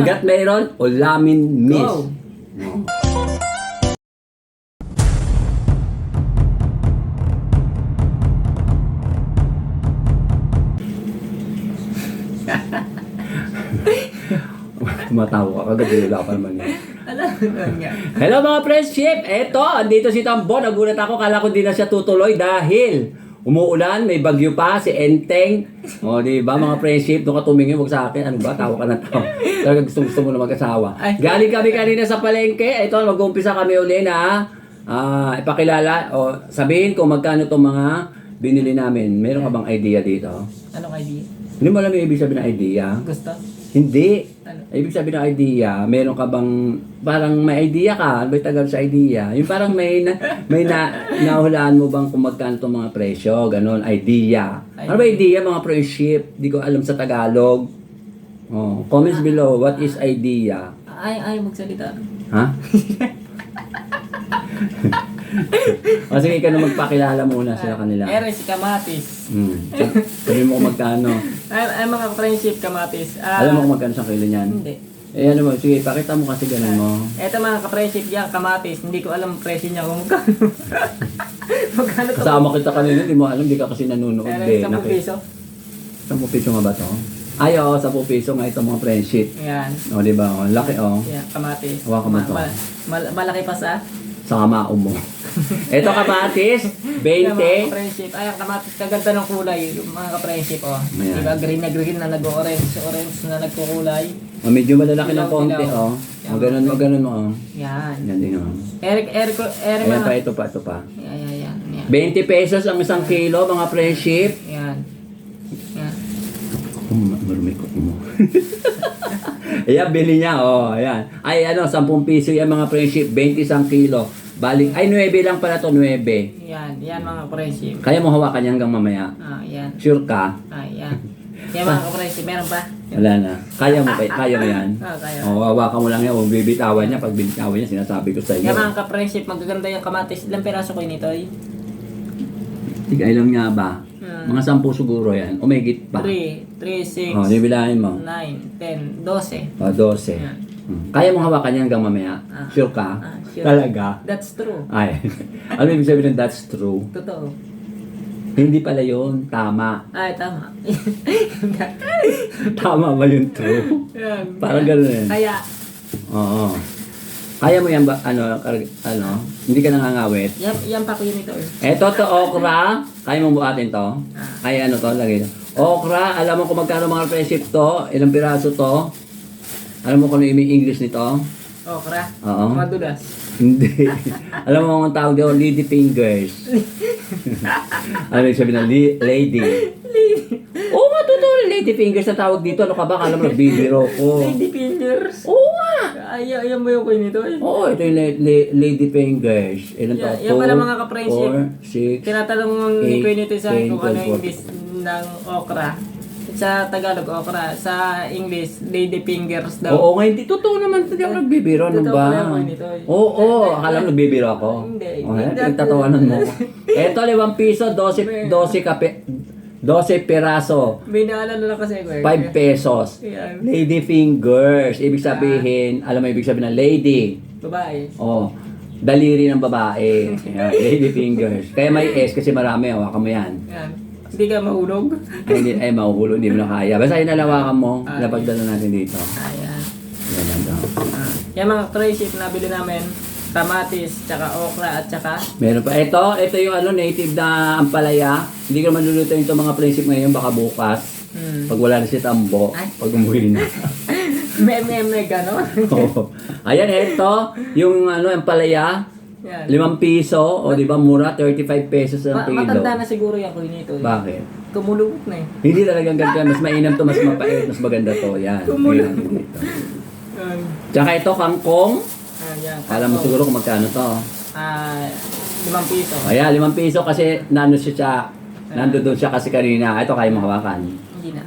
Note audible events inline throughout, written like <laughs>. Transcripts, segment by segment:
Hanggat mayroon, ulamin miss. Go. <laughs> Tumatawa ka, kagad wala pa naman yun. Alam mo nga. Hello mga friendship! Eto, andito si Tambo. Nagulat ako, kala ko di na siya tutuloy dahil umuulan, may bagyo pa, si Enteng. O, di ba mga friendship, doon ka tumingin, huwag sa akin. Ano ba? Tawa ka ng tawa. <laughs> Talaga gusto, gusto mo na mag-asawa. Galing kami kanina sa palengke. Ito, mag-umpisa kami uli na ah, ipakilala o sabihin kung magkano itong mga binili namin. Meron ka bang idea dito? Anong idea? Hindi mo alam yung ibig sabihin ng idea? Gusto? Hindi. Ano? Ibig sabihin ng idea, meron ka bang parang may idea ka, ano ba yung tagal sa idea? Yung parang may na, may na, <laughs> nahulaan mo bang kung magkano itong mga presyo, ganon, idea. Ano ba idea mga friendship? Di ko alam sa Tagalog. Oh, comments below, what is idea? Ay, ay, magsalita. Ha? <laughs> o sige, ikaw na magpakilala muna sila kanila. Ere si Kamatis. Hmm. Sabi mo kung magkano. Ay, ay mga friendship Kamatis. Ah, Alam mo kung magkano sa kilo niyan? Hindi. Eh ano mo, sige, pakita mo kasi ganun mo. Eto mga ka-friendship yan, Kamatis. Hindi ko alam ang presyo niya kung magkano. <laughs> magkano to? Kasama kita kanina, hindi mo alam, hindi ka kasi nanonood. Ere, Eh, 10 Naki- piso. 10 piso nga ba to? Ay, oo, 10 piso nga itong mga friendship. Yan. O, di ba? O, laki, o. Yan, Kamatis. Hawakan mo to. mal- malaki pa sa? Sa kamao mo. <laughs> Ito kamatis, Yan, mga 20. ka-friendship. Ay, ang Kamatis, kaganda ng kulay. Mga ka-friendship, oh. Ayan. Diba, green na green na nag-orange. Orange na nagkukulay. O, medyo malalaki ng Ilaw, konti, ilaw. o. O, ganun mo, ganun mo, o. Yan. Yan din, o. Eric, Eric, Eric, Ayan pa, ito pa, ito pa. Yan, yan, yan. Yan. 20 pesos ang isang kilo, mga friendship. Yan. Yan. Um, marumi ko mo. <laughs> ayan, bili niya, oh, ayan. Ay, ano, 10 piso yan mga friendship, 20 isang kilo. Balik, ay, 9 lang pala to, 9. Yan. Yan mga friendship. Kaya mo hawakan yan hanggang mamaya. Ah, yan. Sure ka? Ah, yan. Yan mga ka-friendship. Meron pa? Wala na. Kaya mo ba? Kaya mo yan? <laughs> Ah, kaya. O, hawakan mo lang yan. Huwag bibitawan niya. Pag binitawan niya, sinasabi ko sa iyo. Yan mga ka-friendship. Magaganda yung kamatis. Ilang peraso ko nito? eh? Tigay lang niya ba? Hmm. Mga sampu siguro yan. O may git pa. 3, 3, 6, O, nibilahin mo. 9, 10, 12. O, 12. Yan. Hmm. Kaya mo hawakan yan hanggang mamaya? Ah. Sure ka? Ah, sure. Talaga? That's true. Ay. <laughs> ano ibig sabihin ng that's true? Totoo. Hindi pala yun. Tama. Ay, tama. <laughs> Tama ba yung true? Yan. Parang ganun eh. Kaya, Oo. Kaya mo yan ba? Ano? ano? Hindi ka nangangawit? yan, yan pa ko yun ito eh. To okra. Kaya mo buhatin to? Ah. Ay ano to? Lagay. Okra. Alam mo kung magkano mga friendship to? Ilang piraso to? Alam mo kung ano yung English nito? Okra. Oo. Madulas. Hindi. <laughs> Alam mo kung ang tawag dito? Lady fingers. <laughs> ano yung sabi ng li- lady? Oo nga, totoo. Lady fingers na tawag dito. Ano ka ba? Alam mo, nagbibiro ko. Lady fingers. Oo nga. Ay, yan mo yung ko nito eh. Oo, ito yung la- la- lady fingers. Ilan? Yan- yan pala mga ka-friendship. 4, 6, Tinatanong ni Eight, Kuya nito sa ten, kung ano yung English ng okra. Sa Tagalog, okra. Sa English, lady fingers daw. Oo nga, hindi. Totoo naman. Hindi ako nagbibiro. Ano Totoo ba? eh. Oo, oo. Akala mo nagbibiro ako? Hindi. Oh, Hindi. eh, tatawanan mo. Eto, 5 piso, 12, 12 kape, 12 peraso, May naalala na kasi ko eh. 5 pesos. Yan. Lady fingers. Ibig sabihin, alam mo ibig sabihin ng lady. Babae. Oh, daliri ng babae. Yan, lady fingers. Kaya may S kasi marami. Hawakan mo yan. Yan. Hindi ka mahulog. Ay, hindi, ay mahuhulo, hindi mo na kaya. Basta inalawakan mo, Ah, napagdala natin dito. Ayan. Yan, yan, yan. Ah. Yan mga trade nabili namin. Kamatis, tsaka okra, at tsaka Meron pa. Ito, ito yung ano, native na ampalaya. Hindi ko naman lulutuin ito mga prinsip ngayon, baka bukas. hmm. Pag wala na si Tambo, Ay. pag umuwi na. <laughs> may gano'n. Oo. Ayan, ito, yung ano, ampalaya, Yan. limang piso, o di ba, mura, 35 pesos ang Ma- kilo. matanda na siguro yan ko nito. Eh. Bakit? Kumulubot na eh. Hindi talagang ganda. Mas mainam to, mas mapait, mas maganda to. Yan. Tumulong. Yan. Tsaka ito, kangkong. Ah, yan. Alam mo siguro kung magkano to. Ah, limang piso. Ayan, limang piso kasi nando siya siya. Nando doon siya kasi kanina. Ito, kaya mo hawakan. Hindi na.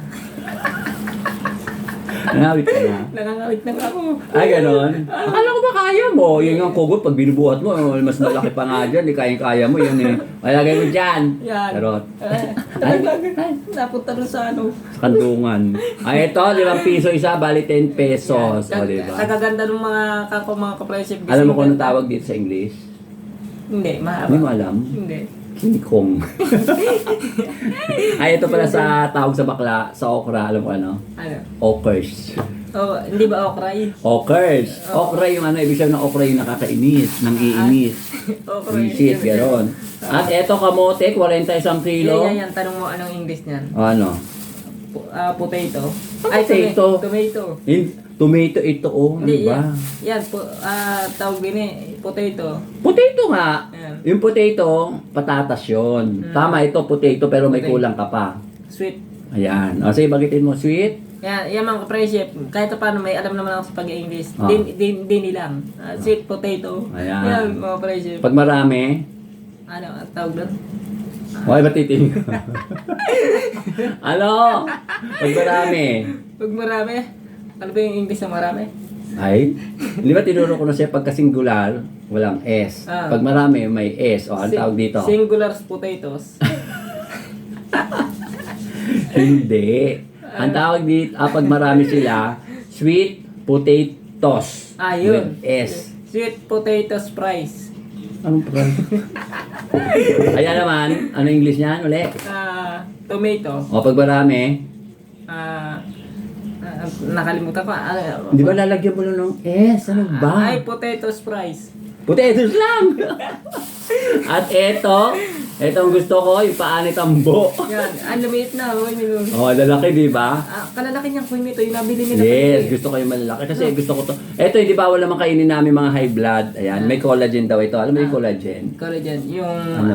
Nangawit ka na. Nangangawit na ako. Ay, ganon. Akala ko ba kaya mo? Yun ang kugot, pag binubuhat mo, mas malaki pa nga dyan, di kayang-kaya mo, yun eh. Malagay mo dyan. Yan. Charot. Eh, Ay, ay, napunta rin sa ano. sa kandungan. Ay, ito, limang piso isa, bali 10 pesos. O, di ba? Kagaganda ng mga kako mga kapresip. Alam mo kung anong tawag dito sa English? Hindi, mahaba. Hindi mo alam? Hindi. King <laughs> Kong. Ay, ito pala sa tawag sa bakla, sa okra, alam mo ano? Ano? Okers. Oh, hindi ba okra yun? Okers. Okra yung ano, ibig sabihin ng okra yung nakakainis, nang iinis. <laughs> Okra yun. Visit, gano'n. At eto kamote, 41 kilo. Yan, yan, yan. Tanong mo anong English niyan? O, Ano? Pu- ah, potato. Ah, potato. tome- Tomato. In, tomato ito, oh. Ano Hindi, ba? yan. Yan, po, ah, tawag din eh, potato. Potato nga. Ayan. Yung potato, patatas yun. Mm. Tama ito, potato, pero may Potato. kulang ka pa. Sweet. Ayan. O, sige, bagitin mo, sweet. Yan, yan mga kapresip. Kahit pa paano may alam naman ako sa pag-English. Ah. Din, din, din nilang. Ah, sweet potato. Ayan. Yan, mga kapresip. Pag marami, Ano, ang tawag doon? okay, ba't titingin ka? <laughs> ano? Pag marami. Pag marami, ano ba yung English na marami? Ay, di ba tinuro ko na siya pagka singular, walang S. Ah. Pag marami, may S. O, ano Sing- tawag dito? Singular potatoes. <laughs> Hindi. Ang tawag dito, ah, pag marami sila, sweet potatoes. Ah, yun. With S. Sweet potatoes fries. Anong price? <laughs> Ayan naman, ano English niyan uli? Ah, tomato. O, pag marami, Ah, ah, nakalimutan ko. Ano, di ba lalagyan mo lang ng S? Ano ba? Ay, potatoes fries. Potatoes lang! <laughs> At eto, etong gusto ko, yung paa ni Tambo. Yan, ang lumiit na. Huwag nyo. Oh, lalaki, di ba? Ah, kalalaki niyang queen nito. Yung nabili nila. Yes, gusto ko yung malalaki kasi gusto ko to. Eto, hindi bawal naman kainin namin mga high blood. Ayan, may collagen daw ito. Alam mo yung collagen? Collagen. Yung, Ano?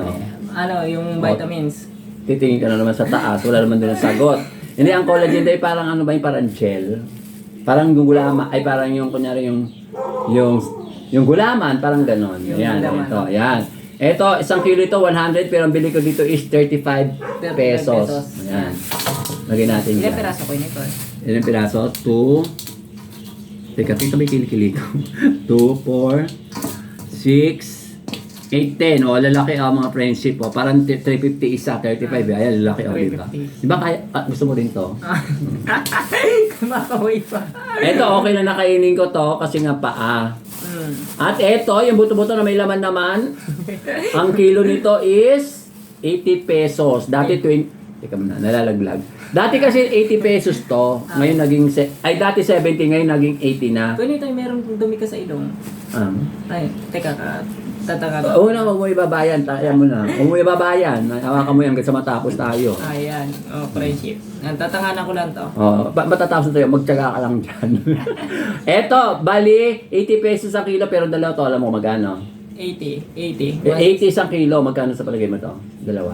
ano, yung vitamins. Titingin ka na naman sa taas, wala naman doon ang sagot. Hindi, ang collagen daw ay parang ano ba yung parang gel? Parang yung gulama, ay parang yung kunyari yung, yung, yung gulaman, parang ganon. Yung Ayan, gulaman. ito, ayan. Ito, isang kilo ito, 100, pero ang bili ko dito is 35 35 pesos. pesos. Ayan. Lagyan natin Ilan dyan. peraso ko nito? Ilang piraso? 2, teka, teka may kilikili ko. 2, 4, 6, 8, 10. O, lalaki ang mga friendship. O, parang 350 isa, 35. eh. Ayan, lalaki. O, di ba? 350. Di ba kaya, ah, gusto mo rin to? Kumakaway pa. Ito, okay na nakainin ko to kasi nga paa. Mm. At ito, yung buto-buto na may laman naman, ang kilo nito is 80 pesos. Dati 20, teka muna, nalalaglag. Dati kasi 80 pesos to, ngayon naging, se- ay dati 70, ngayon naging 80 na. Kung nito meron dumi ka sa ilong. Um, Ay, teka ka. Tataka ka. Oo na, huwag mo ibabayan. Taya mo na. Huwag mo ibabayan. Hawakan mo yan sa matapos tayo. Ayan. Oh, friendship. Yan, tatanganan ko lang to. Oh, ba- matatapos na tayo. Magtyaga ka lang dyan. <laughs> Eto, bali, 80 pesos ang kilo, pero dalawa to, alam mo magkano? 80. 80. Eh, 80 isang kilo, magkano sa palagay mo to? Dalawa.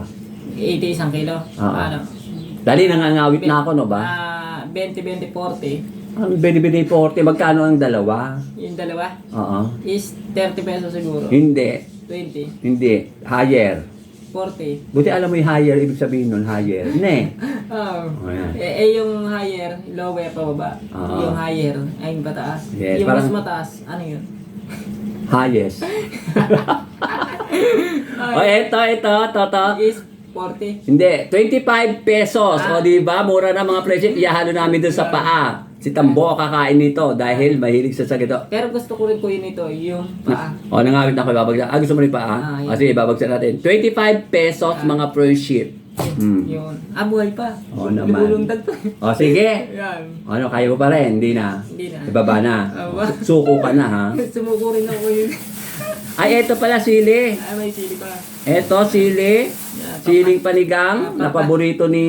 80 isang kilo. Oo. Ano? Dali, nangangawit na ako, no ba? Ah, 20, 20, 40. Ang binibili 40, magkano ang dalawa? Yung dalawa Oo. is 30 pesos siguro. Hindi. 20. Hindi. Higher. 40. Buti alam mo yung higher, ibig sabihin nun, higher. Ne. <laughs> Oh. Oh, yan. Eh, eh, yung higher, lower pababa. Oo. Yung higher, ay yung pataas. Yes, yung mas parang- mataas, ano yun? Highest. <laughs> o, eto, ito, toto. Is 40. Hindi, 25 pesos. Ah. O, di ba? Mura na mga presyo. Iyahalo namin dun sa paa. Si Tambo kakain nito dahil mahilig sa sa gito. Pero gusto ko rin kunin ito, yung paa. O, nangawit na ako ibabagsak. Ah, gusto mo rin paa? Ah, o, yan. sige, ibabagsak natin. 25 pesos mga friendship. Hmm. Yun. Ah, buhay pa. Oo naman. Lumulundag pa. O, sige. Yan. Ano, kaya mo pa rin? Hindi na. Hindi na. Ibaba na. Aba. Suko ka na, ha? <laughs> Sumuko rin ako yun. Ay, eto pala sili. Ay, may sili pa. Eto, sili. Yan. Siling panigang na paborito ni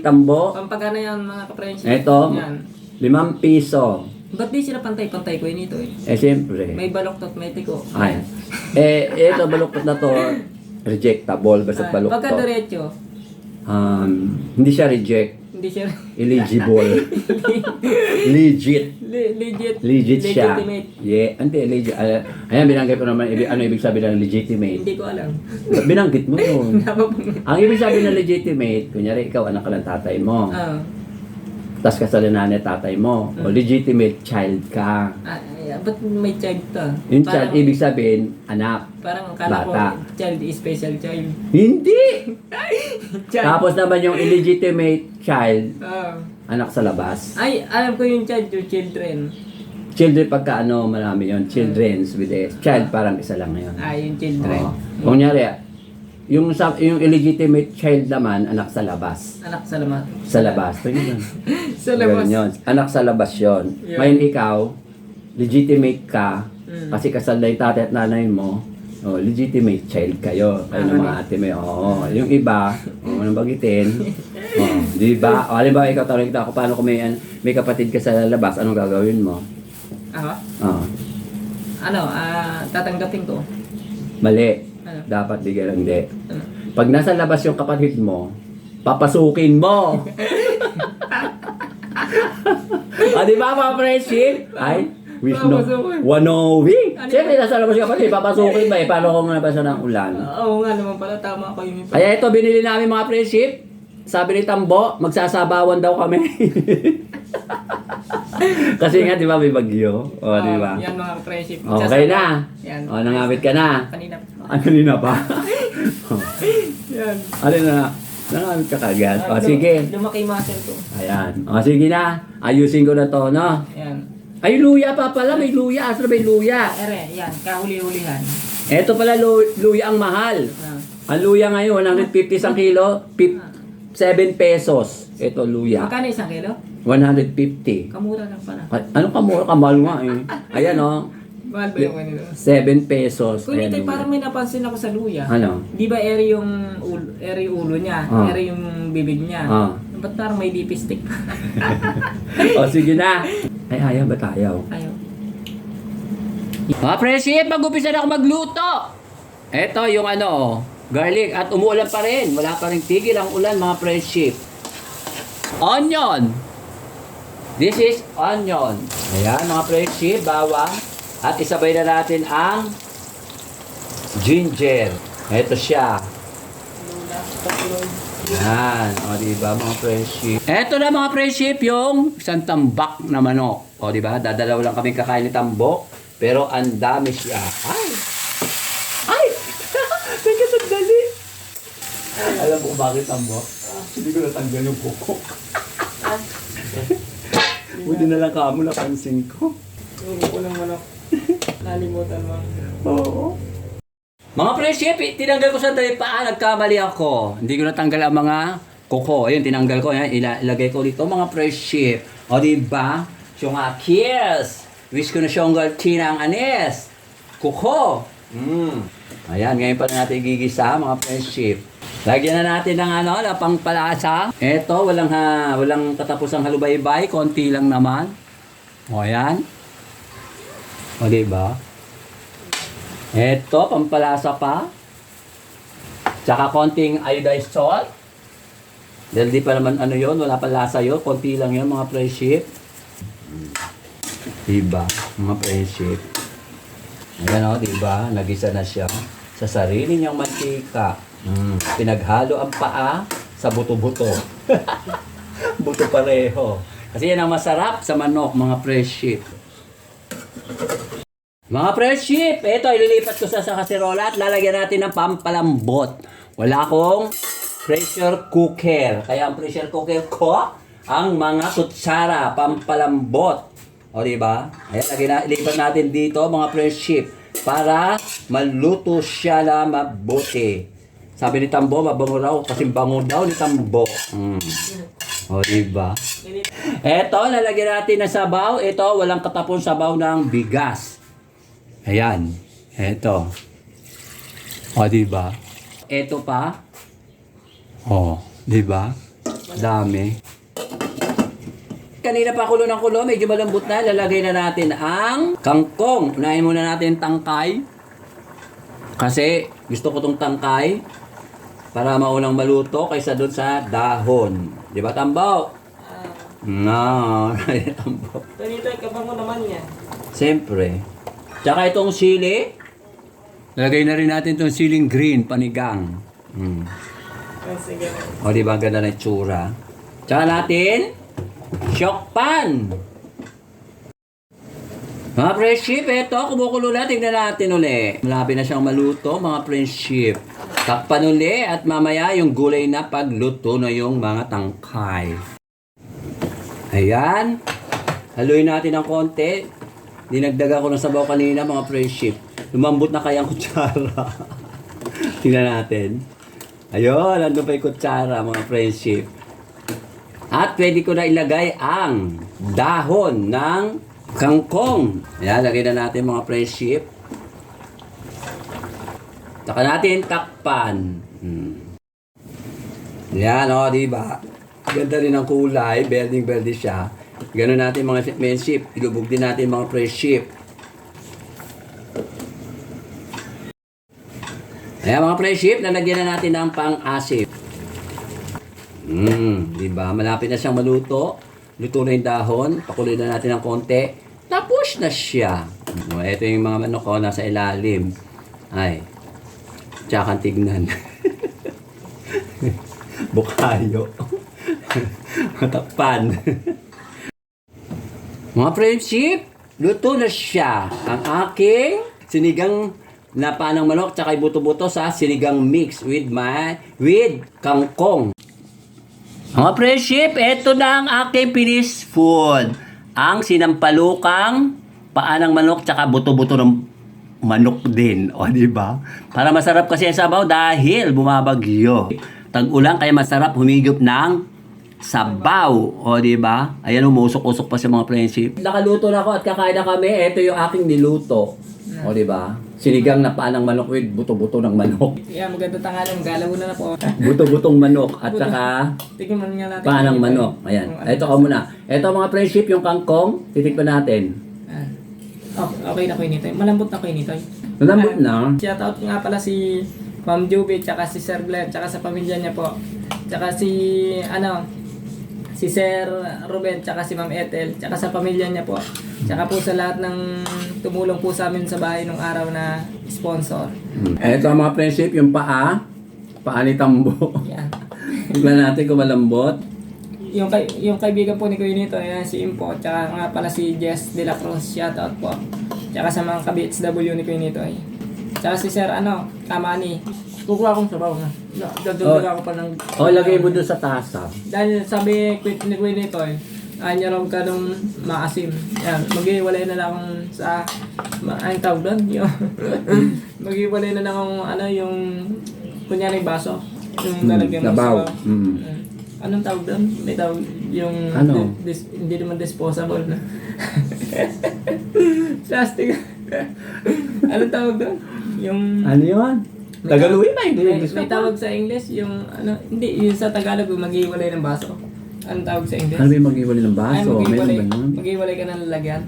Tambo. Pampagana yan mga ka-friendship. Eto, Yan. Limang piso. Ba't di sila pantay-pantay ko yun ito eh? Eh, siyempre. May baloktot, may tiko. Ay. Eh, eto, baluktot na to, rejectable, basta Ay, Pagka baluktot. diretso, Um, hindi siya reject. hindi siya Eligible. <laughs> Legit. le- legit. Legit siya. Legitimate. Yeah, hindi, legit. Uh, ayan, binanggit ko naman, ibig, ano ibig sabihin ng legitimate. Hindi ko alam. Binanggit mo yun. <laughs> Ang ibig sabihin ng legitimate, kunyari ikaw anak ka ng tatay mo. Ah. Tapos kasal na nanay tatay mo. O legitimate child ka. Ah, ay, ba't may child to? Yung child, ibig sabihin, anak. Parang akala ko, Bata. child is special child. Hindi! <laughs> Child. Tapos naman yung illegitimate child, Ah. anak sa labas. ay, alam ko yung child, yung children. Children pagka ano, marami yun. Children's with a child, parang isa lang ngayon. Ah, yung children. Oo. Kung nyari, yung, sa, yung illegitimate child naman, anak sa labas. Anak sa lamat. Sa labas. Yun. <laughs> Sa labas. Yun. Anak sa labas yun. Yeah. Ngayon ikaw, legitimate ka, Mm. kasi kasal na yung tatay at nanay mo, oh, legitimate child kayo. Kayo ng mga ate mo. Oo. Yung iba, oh, anong bagitin? <laughs> oh, di ba? O, halimbawa, ikaw tanong kita ako, paano kung may, may kapatid ka sa labas, anong gagawin mo? Ako? Oh, Ano, ah, tatanggapin ko. mali. Ano? Dapat di ganun, hindi. Ano? Pag nasa labas yung kapatid mo, papasukin mo. <laughs> ah, di ba mga friendship? Ay, wish no. Wanowi. Ano Siyempre, nasa labas yung kapatid, papasukin ba eh. Paano kung nabasa ng ulan? Ah, Oo nga naman pala, tama ko yung Kaya ito, binili namin mga friendship. Sabi ni Tambo, magsasabawan daw kami. <laughs> Kasi nga, di ba, may bagyo. O, di ba? Ah, yan mga friendship. Okay na. Yan. O, nangamit ka na. Kanina. Ano nina pa? <laughs> Yan. ano na? Nangamit ka kagad. O, Ah, lum- sige. Lumaki muscle ko. Ayan. O, sige na. Ayusin ko na to, no? Yan. Ay, luya pa pala. May luya. Asa may luya? Ah, ere, yan. Kahuli-hulihan. Eto pala, lu- luya ang mahal. Ah. Ang luya ngayon, 150 isang kilo, pip- 7 pesos. Ito, luya. Magkano isang kilo? 150. Kamura lang pala. Ay, Anong kamura? Kamal nga eh. Ayan o, Mahal ba yung kanino? 7 pesos. Kung Ayan, ito, luya. parang may napansin ako sa luya. Ano? Di ba ere yung ulo, yung ulo niya, Ah. ere yung bibig niya. Ah. Ba't parang may lipstick? <laughs> o, sige na. Ay, ayaw ba tayo? Ayaw. Mga presip, mag-upisa na ako magluto. Ito yung ano, oh, garlic. At umuulan pa rin. Wala pa rin tigil ang ulan, mga presip. Onion. This is onion. Ayan, mga presip, bawang. At isabay na natin ang ginger. Ito siya. Yan. O, diba, mga presip. Ito na, mga presip, yung isang tambak na manok. O, diba, dadalaw lang kami kakain ni tambok. Pero ang dami siya. Ay! Ay! <laughs> Teka, sandali. Alam kung bakit tambok? Hindi ko natanggal yung kuko. <laughs> Buti na lang kamo napansin ko. Yung unang manok. Nalimutan mo. Oo. Mga presip, tinanggal ko sandali pa, nagkamali ako. Hindi ko natanggal ang mga kuko. Ayun, tinanggal ko. Yan, ila- ilagay ko dito mga presip. O, diba? Yung nga, kiss. Wish ko na siyang galtina ang anis. Kuko. Mm. Ayan, ngayon pa na natin gigisa, mga presip. Lagyan na natin ng ano, na pangpalasa. Eto, walang ha, walang katapusang halubaybay, konti lang naman. O, ayan. O, diba? Eto, pampalasa pa. Tsaka konting iodized salt. Dahil di pa naman ano yon wala pa lasa yun. Konti lang yun, mga friendship. Diba, mga friendship. Ayan o, diba? Nagisa na siya sa sarili niyang mantika. Mm. Pinaghalo ang paa sa buto-buto. <laughs> buto pareho. Kasi yan ang masarap sa manok, mga friendship. Mga friendship, ito ililipat ko sa, sa kaserola at lalagyan natin ng pampalambot. Wala akong pressure cooker. Kaya ang pressure cooker ko, ang mga kutsara, pampalambot. O, di ba? Ayan, lagyan na, ilipat natin dito, mga friendship, para maluto siya na mabuti. Sabi ni Tambo, mabango raw, kasi bango daw ni Tambo. Mm. O, di ba? Eto, lalagyan natin ng sabaw. Ito, walang katapon sabaw ng bigas. Ayan. Eto. O, di ba? Eto pa. O, di ba? Dami. Kanina pa kulo ng kulo, medyo malambot na. Lalagay na natin ang kangkong. Unahin muna natin tangkay. Kasi gusto ko tong tangkay para maunang maluto kaysa doon sa dahon. Di ba, Tambaw? No, <laughs> Tambaw. Tanito, kabango naman yan. Siyempre. Tsaka itong sili. Lagay na rin natin itong siling green, panigang. Mm. O, di ba? Ang ganda ng tsura. Tsaka natin, Shokpan! Mga friendship, eto, kumukulo na. Tingnan natin uli. Malapit na siyang maluto, mga friendship. Takpan uli at mamaya yung gulay na pagluto na yung mga tangkay. Ayan. Haluin natin ng konti. Dinagdaga ko ng sabaw kanina, mga friendship. Lumambot na kayang <laughs> kutsara. Tingnan natin. Ayun, nandun pa yung kutsara, mga friendship. At pwede ko na ilagay ang dahon ng kangkong. Ayan, lagay na natin mga friendship. Taka natin takpan. Hmm. Yan, o, di ba? Ganda rin ang kulay. Belding-belde siya. Ganun natin mga friendship. Ilubog din natin mga friendship. Ayan mga friendship, lalagyan na natin ng pang-asip. Mm, di ba? Malapit na siyang maluto. Luto na yung dahon. Pakuloy na natin ng konti. Tapos na siya. Ito yung mga manok ko nasa ilalim. Ay. Tsaka tignan. <laughs> Bukayo. <laughs> Matakpan. <laughs> mga friendship, luto na siya. Ang aking sinigang na panang manok tsaka buto-buto sa sinigang mix with my with kangkong. Mga friendship, eto na ang aking finished food. Ang sinampalukang paanang manok tsaka buto-buto ng manok din. O, di ba? Para masarap kasi ang sabaw dahil bumabagyo. Tag-ulan kaya masarap humigop ng sabaw. O, di ba? Ayan, umusok-usok pa sa mga friendship. Nakaluto na ako at kakain na kami. Ito yung aking niluto. O, di ba? Sinigang na paanang manok with buto-buto ng manok. <laughs> Yeah, maganda tangalan. Galaw na na po. Buto-butong manok at saka Tignan mo nga natin. Kung ito manok. Ayan. Kung ano. Ito ka muna. Ito mga friendship, yung kangkong. Titikpan natin. Ah. Okay, okay na ko nito. Malambot na ko nito. Malambot na. Shout out nga pala si Ma'am Juby, tsaka si Sir Glenn, tsaka sa pamilya niya po. Tsaka si, ano, si Sir Ruben, tsaka si Ma'am Ethel, tsaka sa pamilya niya po. Tsaka po sa lahat ng tumulong po sa amin sa bahay nung araw na sponsor. Ito ang mga friendship, yung paa. Paa ni Tambo. Yan. <laughs> Tignan natin kung malambot. Yung, kay, yung kaibigan po ni Kuya Nito, yan, si Impo, tsaka nga pala si Jess De La Cruz, shout out po. Tsaka sa mga ka-BHW ni Kuya Nito. Eh. Tsaka si Sir, ano, Kamani. Kukuha akong sabaw na. Dadulog ako pa ng... O, lagay mo doon sa tasa. Dahil sabi quick ni Kuya nito eh, ayaw raw ka nung maasim. Yan, mag-iwalay na lang akong sa, ma, anong tawag doon? Yung, <laughs> na lang akong, ano, yung, kunyari baso. Yung lalagyan mo labaw. sa, Mm. Mm. Anong tawag doon? May tawag, yung, Ano? dis- hindi naman disposable na. <laughs> Plastic. <laughs> anong tawag doon? Yung, Ano yun? Tagalogin ba? Hindi English may tawag sa English, yung ano, hindi, yung sa Tagalog, yung mag-iwalay ng baso. Anong tawag sa English? Ano ba yung mag-iwalay ng Ay, baso? Meron ba nun? mag-iwalay ka ng lalagyan.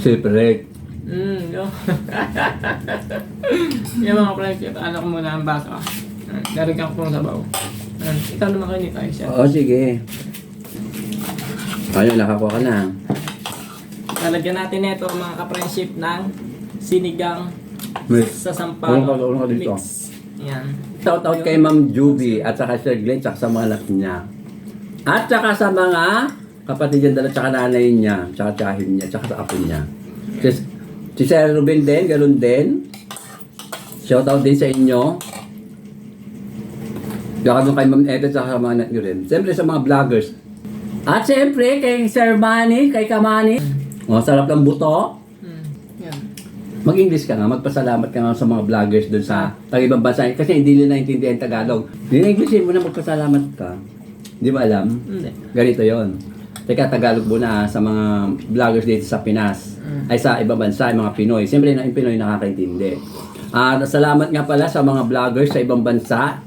Separate. Mm, no. <laughs> yung mga friendship, ano ko muna ang baso. Ah, Lalagyan ko pong sabaw. Ah, ikaw naman kayo nito, Aisha. Oo, sige. Ayun, nakakuha ka na. Lalagyan natin nito mga ka-friendship ng sinigang May sa ka, sampalok ulong ka dito. mix. Yan. shout out kay Ma'am Juby at saka Sir Glenn at sa mga anak niya. At saka sa mga kapatid niya dala tsaka nanay niya, tsaka tsahin niya, tsaka sa apo niya. Si, si Sir Ruben din, ganun din. Shout out din sa inyo. Doon kay Ma'am Ethel at sa mga anak niyo rin. Siyempre sa mga vloggers. At siyempre kay Sir Manny, kay Kamani. O, sarap ng buto. Mm. Mag-English ka nga, magpasalamat ka nga sa mga vloggers doon sa tag-ibang bansa. Kasi hindi nila naintindihan Tagalog. Dinenglishin mo na magpasalamat ka. Hindi mo alam? Hindi. Ganito yon. Teka, Tagalog muna sa mga vloggers dito sa Pinas. Mm. Ay sa ibang bansa, mga Pinoy. Siyempre, na yung Pinoy nakakaintindi. At salamat nga pala sa mga vloggers sa ibang bansa.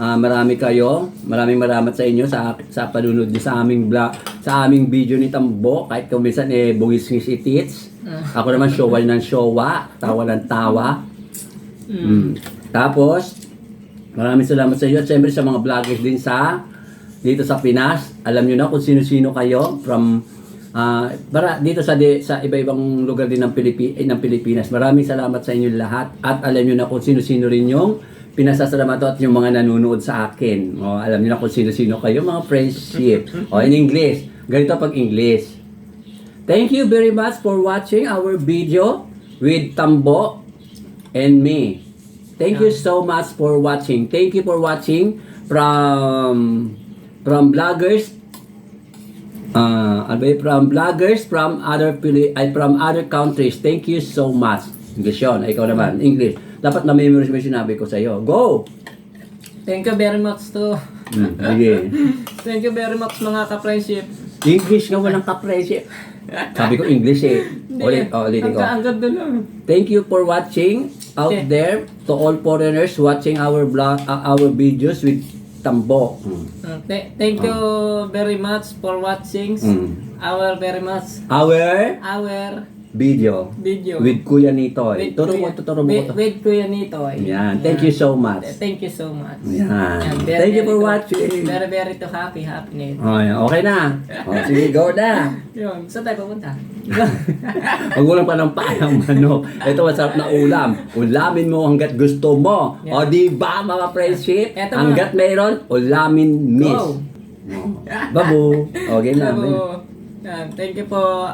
Ah, marami kayo. Maraming maramat sa inyo sa sa panunod niyo sa aming vlog, sa aming video ni Tambo. Kahit kung minsan eh bungis-ngis itits. <laughs> Ako naman showa ng showa, tawa ng tawa. Mm. Tapos, maraming salamat sa iyo at syempre sa mga vloggers din sa dito sa Pinas. Alam niyo na kung sino-sino kayo from ah para dito sa di- sa iba-ibang lugar din ng Pilipi eh, ng Pilipinas. Maraming salamat sa inyo lahat at alam niyo na kung sino-sino rin yung pinasasalamat at yung mga nanonood sa akin. O, alam niyo na kung sino-sino kayo, mga friendship. O, in English, Ganito pag English. Thank you very much for watching our video with Tambo and me. Thank you so much for watching. Thank you for watching from from bloggers uh, from bloggers from other Pili- ay, from other countries. Thank you so much. English yun. Ikaw naman. English. Dapat na-memorize mo yung sinabi ko sa'yo. Go! Thank you very much to. Hmm, sige. <laughs> Thank you very much mga ka-friendship. English nga walang kapresyo. Sabi ko English eh. Ulit, oh, ulitin ko. Ang ganda lang. Thank you for watching out Okay. there to all foreigners watching our blog, uh, our videos with Tambo. Mm, th- thank you very much for watching Mm. our very much Our our video video. with Kuya Nitoy. With Turo mo Kuya- to, turo mo with, to. with Kuya Nitoy. Yan. Thank you so much. Thank you so much. Yan. Very, Thank you for very to- watching. Very, very to happy, happy need. Oh, yan. okay na. Oh, sige, go na. <laughs> Yun, saan tayo pupunta? <laughs> Huwag mo lang pa ng payang manok. Ito masarap na ulam. Ulamin mo hanggat gusto mo. O di ba mga friendship? Eto hanggat mayroon, ulamin miss. Go. Oh. Babu. Okay na. Yan, thank you po